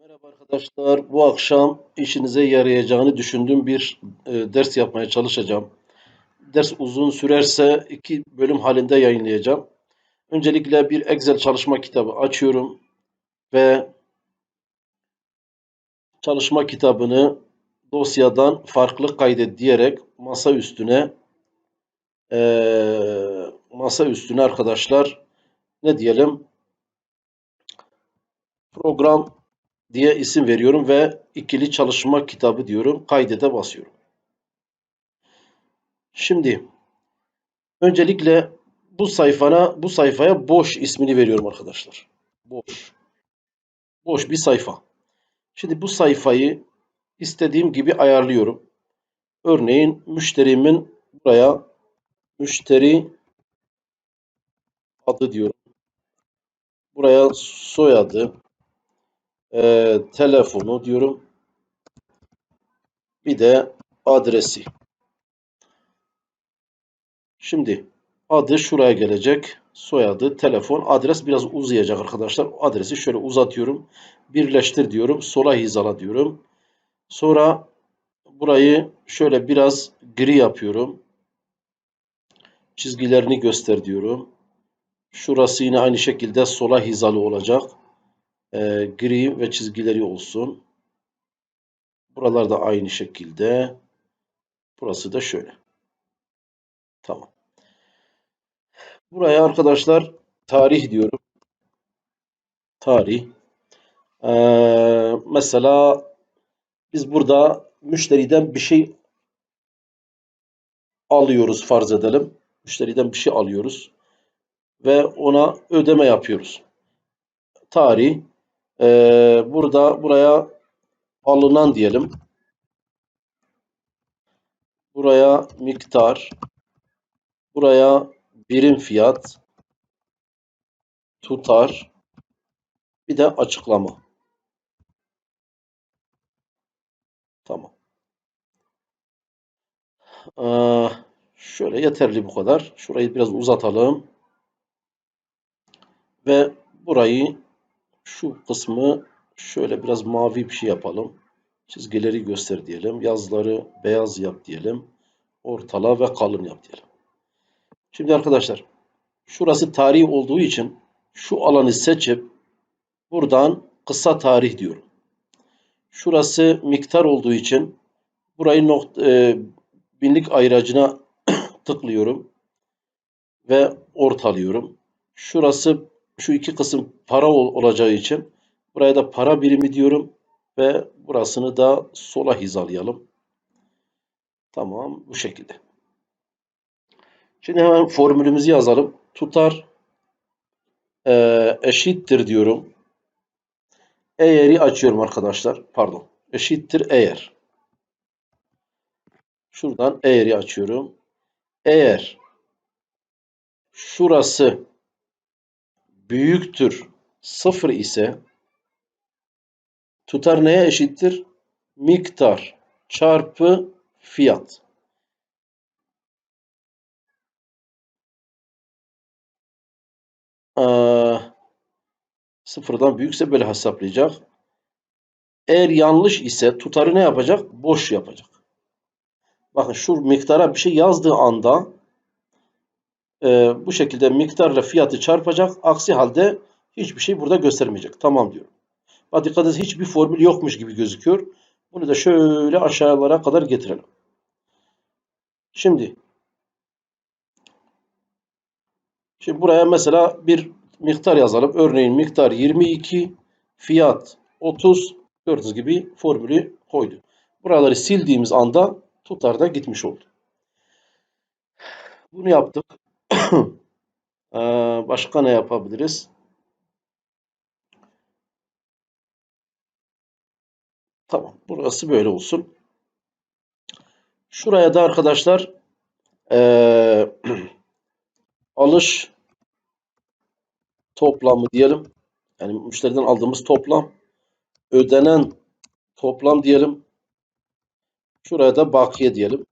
Merhaba arkadaşlar. Bu akşam işinize yarayacağını düşündüğüm bir e, ders yapmaya çalışacağım. Ders uzun sürerse iki bölüm halinde yayınlayacağım. Öncelikle bir Excel çalışma kitabı açıyorum ve çalışma kitabını dosyadan farklı kaydet diyerek masa üstüne e, masa üstüne arkadaşlar ne diyelim program diye isim veriyorum ve ikili çalışma kitabı diyorum. Kaydete basıyorum. Şimdi öncelikle bu sayfana bu sayfaya boş ismini veriyorum arkadaşlar. Boş. Boş bir sayfa. Şimdi bu sayfayı istediğim gibi ayarlıyorum. Örneğin müşterimin buraya müşteri adı diyorum. Buraya soyadı, e, telefonu diyorum. Bir de adresi. Şimdi adı şuraya gelecek. Soyadı, telefon, adres biraz uzayacak arkadaşlar. Adresi şöyle uzatıyorum. Birleştir diyorum. Sola hizala diyorum. Sonra burayı şöyle biraz gri yapıyorum. Çizgilerini göster diyorum. Şurası yine aynı şekilde sola hizalı olacak. E, gri ve çizgileri olsun. Buralar da aynı şekilde. Burası da şöyle. Tamam. Buraya arkadaşlar tarih diyorum. Tarih. Ee, mesela biz burada müşteriden bir şey alıyoruz farz edelim. Müşteriden bir şey alıyoruz ve ona ödeme yapıyoruz. Tarih. Ee, burada buraya alınan diyelim. Buraya miktar. Buraya birim fiyat. Tutar. Bir de açıklama. Tamam. Ee, şöyle yeterli bu kadar. Şurayı biraz uzatalım. Ve burayı şu kısmı şöyle biraz mavi bir şey yapalım. Çizgileri göster diyelim. Yazıları beyaz yap diyelim. Ortala ve kalın yap diyelim. Şimdi arkadaşlar şurası tarih olduğu için şu alanı seçip buradan kısa tarih diyorum. Şurası miktar olduğu için burayı nokta, e, binlik ayıracına tıklıyorum ve ortalıyorum. Şurası şu iki kısım para ol, olacağı için buraya da para birimi diyorum ve burasını da sola hizalayalım. Tamam bu şekilde. Şimdi hemen formülümüzü yazalım. Tutar e, eşittir diyorum. Eğer'i açıyorum arkadaşlar. Pardon. Eşittir eğer. Şuradan eğer'i açıyorum. Eğer şurası büyüktür sıfır ise tutar neye eşittir? Miktar çarpı fiyat. Ee, sıfırdan büyükse böyle hesaplayacak. Eğer yanlış ise tutarı ne yapacak? Boş yapacak. Bakın şu miktara bir şey yazdığı anda e, bu şekilde miktarla fiyatı çarpacak. Aksi halde hiçbir şey burada göstermeyecek. Tamam diyorum. Bak dikkat edin hiçbir formül yokmuş gibi gözüküyor. Bunu da şöyle aşağılara kadar getirelim. Şimdi Şimdi buraya mesela bir miktar yazalım. Örneğin miktar 22, fiyat 30. Gördüğünüz gibi formülü koydu. Buraları sildiğimiz anda tutar da gitmiş oldu. Bunu yaptık. Ee, başka ne yapabiliriz? Tamam. Burası böyle olsun. Şuraya da arkadaşlar ee, alış toplamı diyelim. Yani müşteriden aldığımız toplam ödenen toplam diyelim. Şuraya da bakiye diyelim.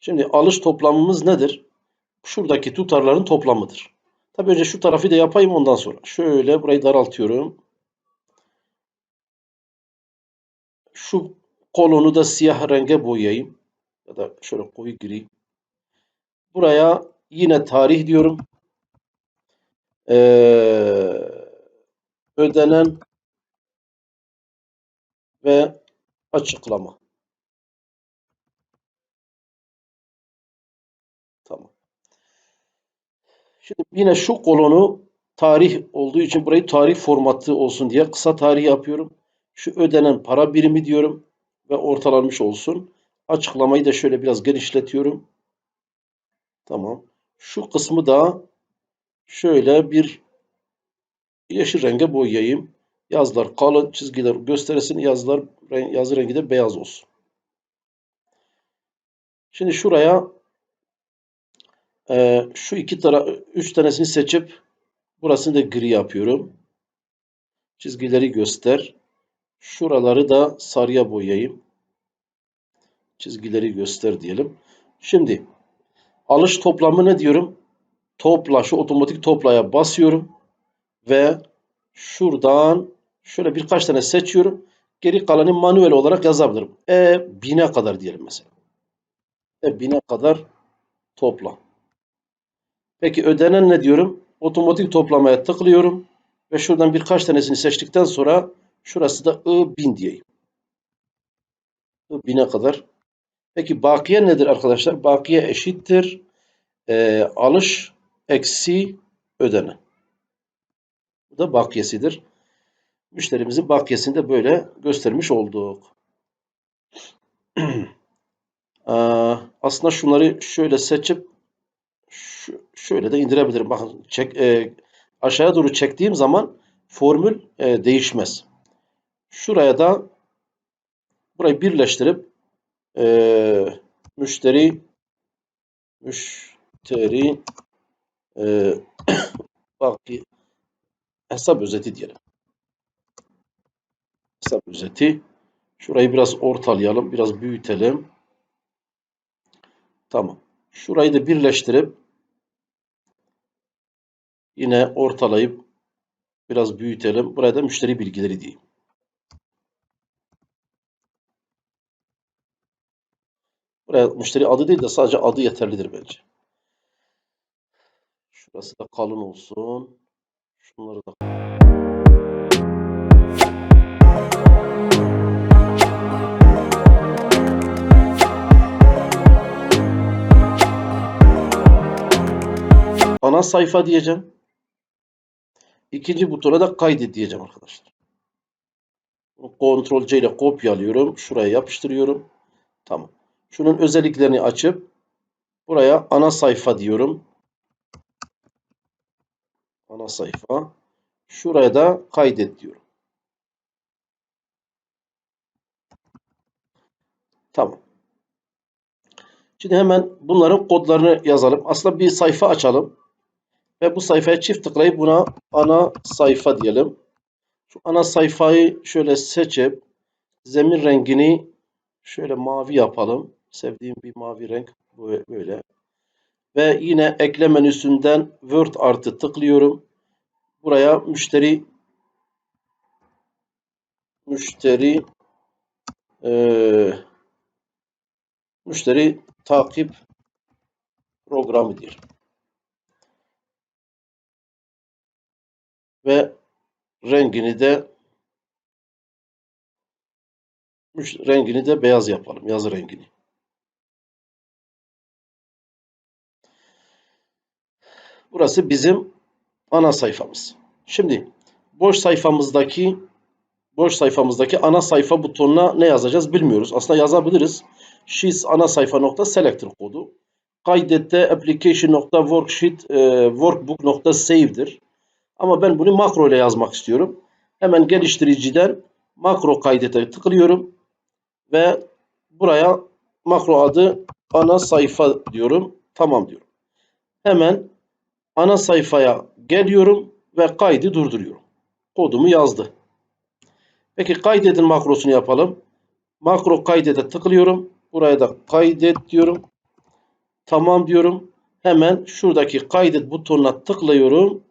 Şimdi alış toplamımız nedir? Şuradaki tutarların toplamıdır. Tabii önce şu tarafı da yapayım ondan sonra. Şöyle burayı daraltıyorum. Şu kolonu da siyah renge boyayayım. Ya da şöyle koyu gri. Buraya yine tarih diyorum. Ee, ödenen ve açıklama. Tamam. Şimdi yine şu kolonu tarih olduğu için burayı tarih formatı olsun diye kısa tarih yapıyorum. Şu ödenen para birimi diyorum ve ortalanmış olsun. Açıklamayı da şöyle biraz genişletiyorum. Tamam. Şu kısmı da şöyle bir yeşil renge boyayayım. Yazılar kalın, çizgiler gösteresin, yazılar yazı rengi de beyaz olsun. Şimdi şuraya e, şu iki taraf, üç tanesini seçip burasını da gri yapıyorum. Çizgileri göster. Şuraları da sarıya boyayayım. Çizgileri göster diyelim. Şimdi alış toplamı ne diyorum? Topla, şu otomatik toplaya basıyorum. Ve şuradan şöyle birkaç tane seçiyorum. Geri kalanı manuel olarak yazabilirim. E bine kadar diyelim mesela. E bine kadar topla. Peki ödenen ne diyorum? Otomatik toplamaya tıklıyorum. Ve şuradan birkaç tanesini seçtikten sonra şurası da I 1000 diyeyim. I 1000'e kadar. Peki bakiye nedir arkadaşlar? Bakiye eşittir. E, alış eksi ödenen. Bu da bakiyesidir. Müşterimizin bakiyesini de böyle göstermiş olduk. Aslında şunları şöyle seçip şöyle de indirebilirim. Bakın çek, e, aşağıya doğru çektiğim zaman formül e, değişmez. Şuraya da burayı birleştirip e, müşteri müşteri e, baki hesap özeti diyelim. Hesap özeti. Şurayı biraz ortalayalım. Biraz büyütelim. Tamam. Şurayı da birleştirip yine ortalayıp biraz büyütelim. Buraya da müşteri bilgileri diyeyim. Buraya müşteri adı değil de sadece adı yeterlidir bence. Şurası da kalın olsun. Şunları da ana sayfa diyeceğim. İkinci butona da kaydet diyeceğim arkadaşlar. Ctrl C ile kopyalıyorum. Şuraya yapıştırıyorum. Tamam. Şunun özelliklerini açıp buraya ana sayfa diyorum. Ana sayfa. Şuraya da kaydet diyorum. Tamam. Şimdi hemen bunların kodlarını yazalım. Aslında bir sayfa açalım. Ve bu sayfaya çift tıklayıp buna ana sayfa diyelim. Şu ana sayfayı şöyle seçip zemin rengini şöyle mavi yapalım. Sevdiğim bir mavi renk böyle. Ve yine ekle menüsünden Word artı tıklıyorum. Buraya müşteri müşteri e, müşteri takip programı diyelim. Ve rengini de rengini de beyaz yapalım. Yazı rengini. Burası bizim ana sayfamız. Şimdi boş sayfamızdaki boş sayfamızdaki ana sayfa butonuna ne yazacağız bilmiyoruz. Aslında yazabiliriz. Sheets ana sayfa nokta selector kodu. Kaydette application nokta worksheet e, workbook nokta save'dir. Ama ben bunu makro ile yazmak istiyorum. Hemen geliştiriciden makro kaydete tıklıyorum. Ve buraya makro adı ana sayfa diyorum. Tamam diyorum. Hemen ana sayfaya geliyorum ve kaydı durduruyorum. Kodumu yazdı. Peki kaydedin makrosunu yapalım. Makro kaydete tıklıyorum. Buraya da kaydet diyorum. Tamam diyorum. Hemen şuradaki kaydet butonuna tıklıyorum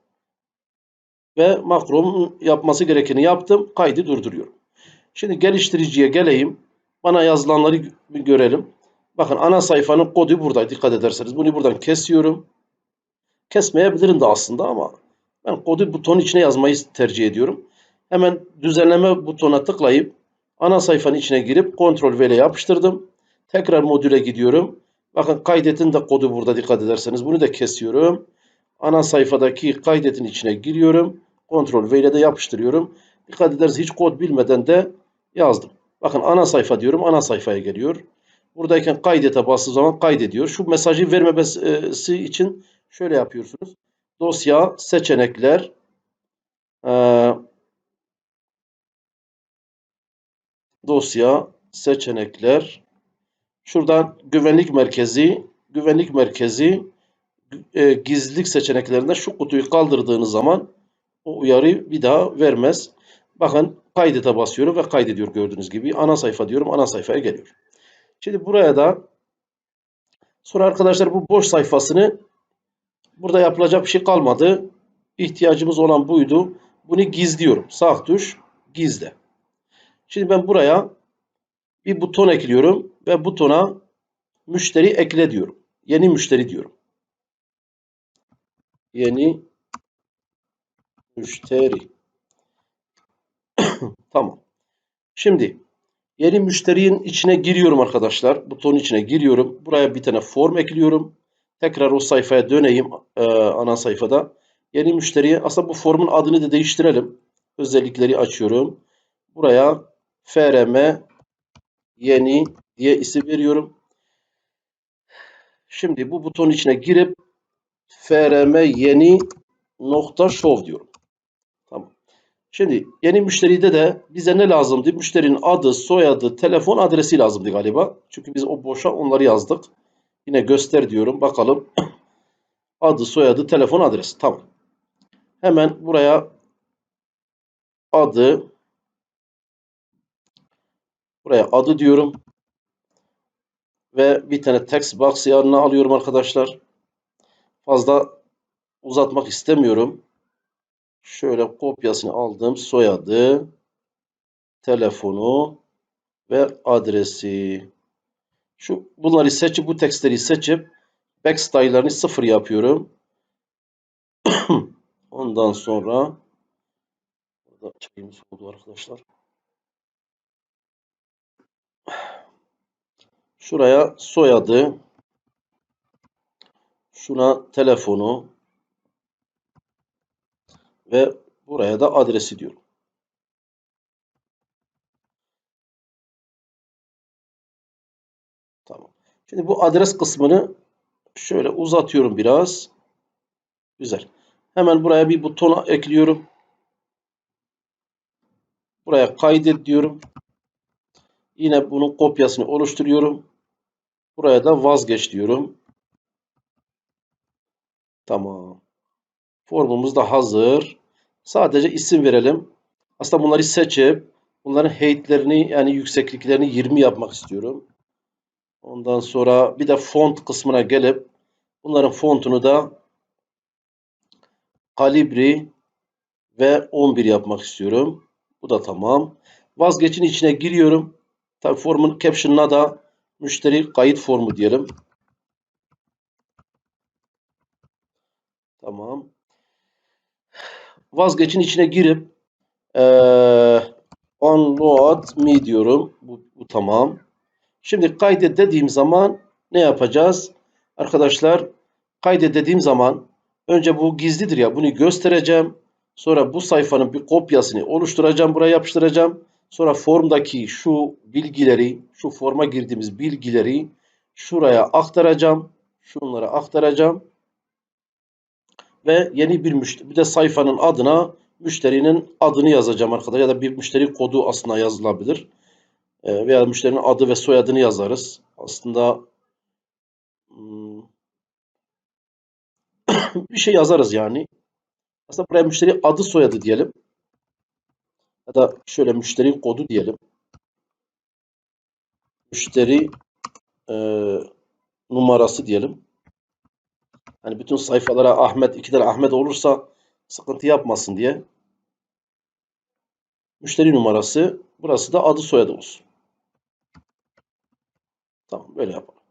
ve makromun yapması gerekeni yaptım. Kaydı durduruyorum. Şimdi geliştiriciye geleyim. Bana yazılanları görelim. Bakın ana sayfanın kodu burada dikkat ederseniz. Bunu buradan kesiyorum. Kesmeyebilirim de aslında ama ben kodu butonun içine yazmayı tercih ediyorum. Hemen düzenleme butonuna tıklayıp ana sayfanın içine girip Ctrl V ile yapıştırdım. Tekrar modüle gidiyorum. Bakın kaydetin de kodu burada dikkat ederseniz. Bunu da kesiyorum. Ana sayfadaki kaydetin içine giriyorum. Ctrl V ile de yapıştırıyorum. Dikkat ederseniz hiç kod bilmeden de yazdım. Bakın ana sayfa diyorum. Ana sayfaya geliyor. Buradayken kaydete bastığı zaman kaydediyor. Şu mesajı vermemesi için şöyle yapıyorsunuz. Dosya, seçenekler, ee, dosya, seçenekler, şuradan güvenlik merkezi, güvenlik merkezi e, gizlilik seçeneklerinde şu kutuyu kaldırdığınız zaman o uyarıyı bir daha vermez. Bakın kaydete basıyorum ve kaydediyor gördüğünüz gibi. Ana sayfa diyorum, ana sayfaya geliyor. Şimdi buraya da sonra arkadaşlar bu boş sayfasını burada yapılacak bir şey kalmadı. İhtiyacımız olan buydu. Bunu gizliyorum. Sağ tuş gizle. Şimdi ben buraya bir buton ekliyorum ve butona müşteri ekle diyorum. Yeni müşteri diyorum. Yeni müşteri. tamam. Şimdi yeni müşterinin içine giriyorum arkadaşlar. Butonun içine giriyorum. Buraya bir tane form ekliyorum. Tekrar o sayfaya döneyim e, ana sayfada. Yeni müşteriye aslında bu formun adını da değiştirelim. Özellikleri açıyorum. Buraya frm yeni diye isim veriyorum. Şimdi bu butonun içine girip frm yeni nokta show diyorum. Şimdi yeni müşteride de bize ne lazımdı? Müşterinin adı, soyadı, telefon adresi lazımdı galiba. Çünkü biz o boşa onları yazdık. Yine göster diyorum. Bakalım. Adı, soyadı, telefon adresi. Tamam. Hemen buraya adı buraya adı diyorum. Ve bir tane text box yanına alıyorum arkadaşlar. Fazla uzatmak istemiyorum. Şöyle kopyasını aldım. Soyadı, telefonu ve adresi. Şu bunları seçip bu tekstleri seçip backstyle'larını sıfır yapıyorum. Ondan sonra burada çayımız oldu arkadaşlar. Şuraya soyadı, şuna telefonu ve buraya da adresi diyorum. Tamam. Şimdi bu adres kısmını şöyle uzatıyorum biraz. Güzel. Hemen buraya bir buton ekliyorum. Buraya kaydet diyorum. Yine bunun kopyasını oluşturuyorum. Buraya da vazgeç diyorum. Tamam. Formumuz da hazır. Sadece isim verelim. Aslında bunları seçip bunların height'lerini yani yüksekliklerini 20 yapmak istiyorum. Ondan sonra bir de font kısmına gelip bunların fontunu da Calibri ve 11 yapmak istiyorum. Bu da tamam. Vazgeçin içine giriyorum. Tabi formun caption'ına da müşteri kayıt formu diyelim. Tamam. Vazgeçin içine girip ee, onload me diyorum. Bu, bu tamam. Şimdi kaydet dediğim zaman ne yapacağız? Arkadaşlar kaydet dediğim zaman önce bu gizlidir ya bunu göstereceğim. Sonra bu sayfanın bir kopyasını oluşturacağım. Buraya yapıştıracağım. Sonra formdaki şu bilgileri, şu forma girdiğimiz bilgileri şuraya aktaracağım. Şunlara aktaracağım. Ve yeni bir müşteri, bir de sayfanın adına müşterinin adını yazacağım arkadaşlar. Ya da bir müşteri kodu aslında yazılabilir. E, veya müşterinin adı ve soyadını yazarız. Aslında hmm, bir şey yazarız yani. Aslında buraya müşteri adı soyadı diyelim. Ya da şöyle müşteri kodu diyelim. Müşteri e, numarası diyelim. Hani bütün sayfalara Ahmet, iki tane Ahmet olursa sıkıntı yapmasın diye. Müşteri numarası. Burası da adı soyadı olsun. Tamam böyle yapalım.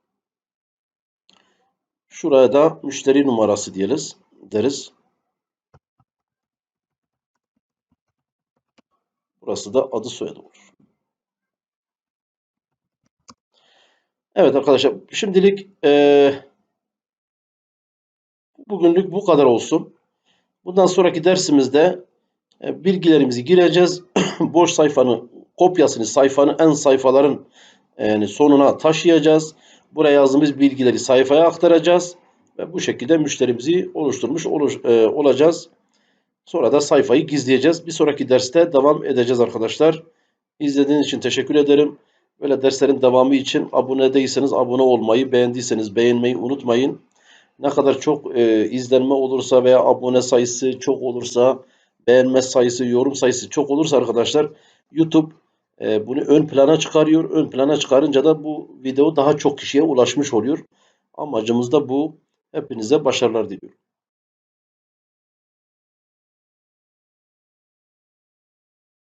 Şuraya da müşteri numarası diyeriz. Deriz. Burası da adı soyadı olur. Evet arkadaşlar şimdilik eee bugünlük bu kadar olsun. Bundan sonraki dersimizde e, bilgilerimizi gireceğiz. Boş sayfanın kopyasını sayfanın en sayfaların yani sonuna taşıyacağız. Buraya yazdığımız bilgileri sayfaya aktaracağız ve bu şekilde müşterimizi oluşturmuş e, olacağız. Sonra da sayfayı gizleyeceğiz. Bir sonraki derste devam edeceğiz arkadaşlar. İzlediğiniz için teşekkür ederim. Böyle derslerin devamı için abone değilseniz abone olmayı, beğendiyseniz beğenmeyi unutmayın. Ne kadar çok e, izlenme olursa veya abone sayısı çok olursa, beğenme sayısı, yorum sayısı çok olursa arkadaşlar YouTube e, bunu ön plana çıkarıyor. Ön plana çıkarınca da bu video daha çok kişiye ulaşmış oluyor. Amacımız da bu. Hepinize başarılar diliyorum.